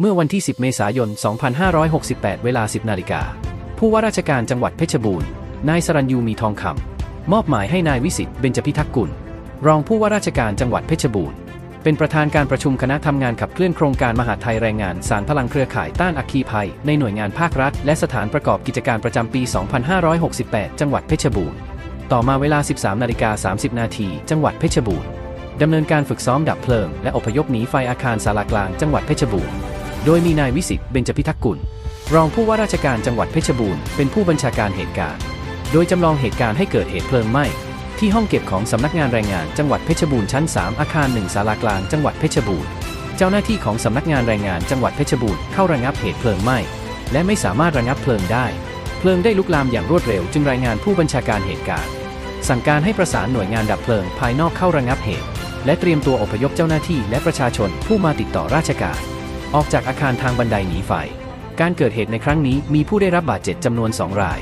เมื่อวันที่ 10 เมษายน 2568 เวลา 10 นาฬิกา ผู้ว่าราชการจังหวัดเพชรบูรณ์ นายสรัญยูมีทองคำ มอบหมายให้นายวิสิทธิ์เบญจพิทักษ์กุล รองผู้ว่าราชการจังหวัดเพชรบูรณ์ เป็นประธานการประชุมคณะทำงานขับเคลื่อนโครงการมหาดไทยแรงงานสารพลังเครือข่ายต้านอัคคีภัย ในหน่วยงานภาครัฐ และสถานประกอบกิจการประจำปี 2568 จังหวัดเพชรบูรณ์ ต่อมาเวลา 13 นาฬิกา 30 นาที จังหวัดเพชรบูรณ์ดำเนินการฝึกซ้อมดับเพลิง และอพยพหนีไฟอาคารสารากลางจังหวัดเพชรบูรณ์ โดยมีนายวิสิทธิ์เบญจพิทักษ์กุล รองผู้ว่าราชการจังหวัดเพชรบูรณ์เป็นผู้บัญชาการเหตุการณ์ โดยจำลองเหตุการณ์ให้เกิดเหตุเพลิงไหม้ที่ห้องเก็บของสำนักงานแรงงานจังหวัดเพชรบูรณ์ชั้น 3 อาคาร 1 ศาลากลางจังหวัดเพชรบูรณ์ เจ้าหน้าที่ของสำนักงานแรงงานจังหวัดเพชรบูรณ์เข้าระงับเหตุเพลิงไหม้และไม่สามารถระงับเพลิงได้ เพลิงได้ลุกลามอย่างรวดเร็วจึงรายงานผู้บัญชาการเหตุการณ์ สั่งการให้ประสานหน่วยงานดับเพลิงภายนอกเข้าระงับเหตุ และเตรียมตัวอพยพเจ้าหน้าที่และประชาชนผู้มาติดต่อราชการ ออกจากอาคารทางบันไดหนีไฟ การเกิดเหตุในครั้งนี้มีผู้ได้รับบาดเจ็บจำนวน 2 ราย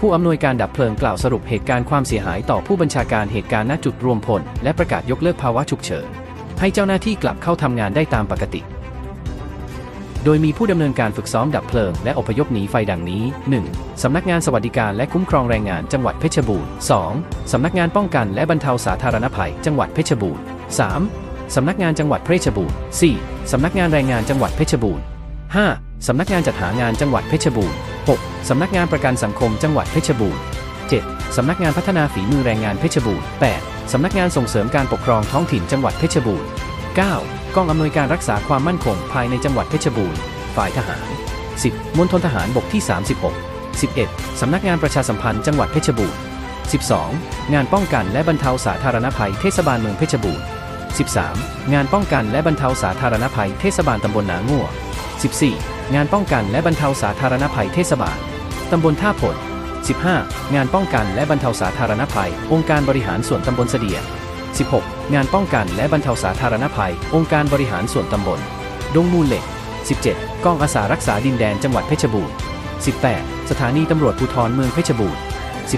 ผู้อำนวยการดับเพลิงกล่าวสรุปเหตุการณ์ความเสียหายต่อผู้บัญชาการเหตุการณ์ณจุดรวมพล และประกาศยกเลิกภาวะฉุกเฉิน ให้เจ้าหน้าที่กลับเข้าทำงานได้ตามปกติ โดยมีผู้ดำเนินการฝึกซ้อมดับเพลิง และอพยพหนีไฟดังนี้ 1. สำนักงานสวัสดิการและคุ้มครองแรงงานจังหวัดเพชรบูรณ์ 2. สำนักงานป้องกันและบรรเทาสาธารณภัย จังหวัดเพชรบูรณ์ 3. สำนักงานจังหวัดเพชรบูรณ์ 4. สำนักงานแรงงานจังหวัดเพชรบูรณ์ 5. สำนักงานจัดหางานจังหวัดเพชรบูรณ์ 6. สำนักงานประกันสังคมจังหวัดเพชรบูรณ์ 7. สำนักงานพัฒนาฝีมือแรงงานเพชรบูรณ์ 8. สำนักงานส่งเสริมการปกครองท้องถิ่นจังหวัดเพชรบูรณ์ 9. กองอำนวยการรักษาความมั่นคงภายในจังหวัดเพชรบูรณ์ ฝ่ายทหาร 10. มณฑลทหารบกที่ 36 11. สำนักงานประชาสัมพันธ์จังหวัดเพชรบูรณ์ 12. งานป้องกันและบรรเทาสาธารณภัยเทศบาลเมืองเพชรบูรณ์ 13. งานป้องกันและบรรเทาสาธารณภัยเทศบาลตำบลหนางั่ว 14. งานป้องกันและบรรเทาสาธารณภัยเทศบาลตำบลท่าผล 15. งานป้องกันและบรรเทาสาธารณภัย องค์การบริหารส่วนตำบลเสดีย 16. งานป้องกันและบรรเทาสาธารณภัย องค์การบริหารส่วนตำบล ดงมูลเหล็ก 17. กองอาสารักษาดินแดนจังหวัดเพชรบูรณ์ 18. สถานีตำรวจภูธรเมืองเพชรบูรณ์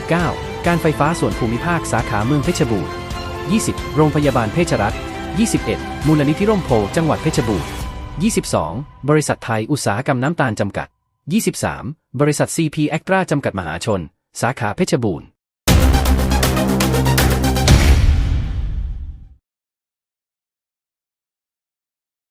19. การไฟฟ้าส่วนภูมิภาคสาขาเมืองเพชรบูรณ์ 20. โรงพยาบาลเพชรรัตน์ 21. มูลนิธิร่มโพจังหวัดเพชรบูรณ์ 22. บริษัทไทยอุตสาหกรรมน้ำตาลจำกัด 23. บริษัท CP แอคตราจำกัดมหาชน สาขาเพชรบูรณ์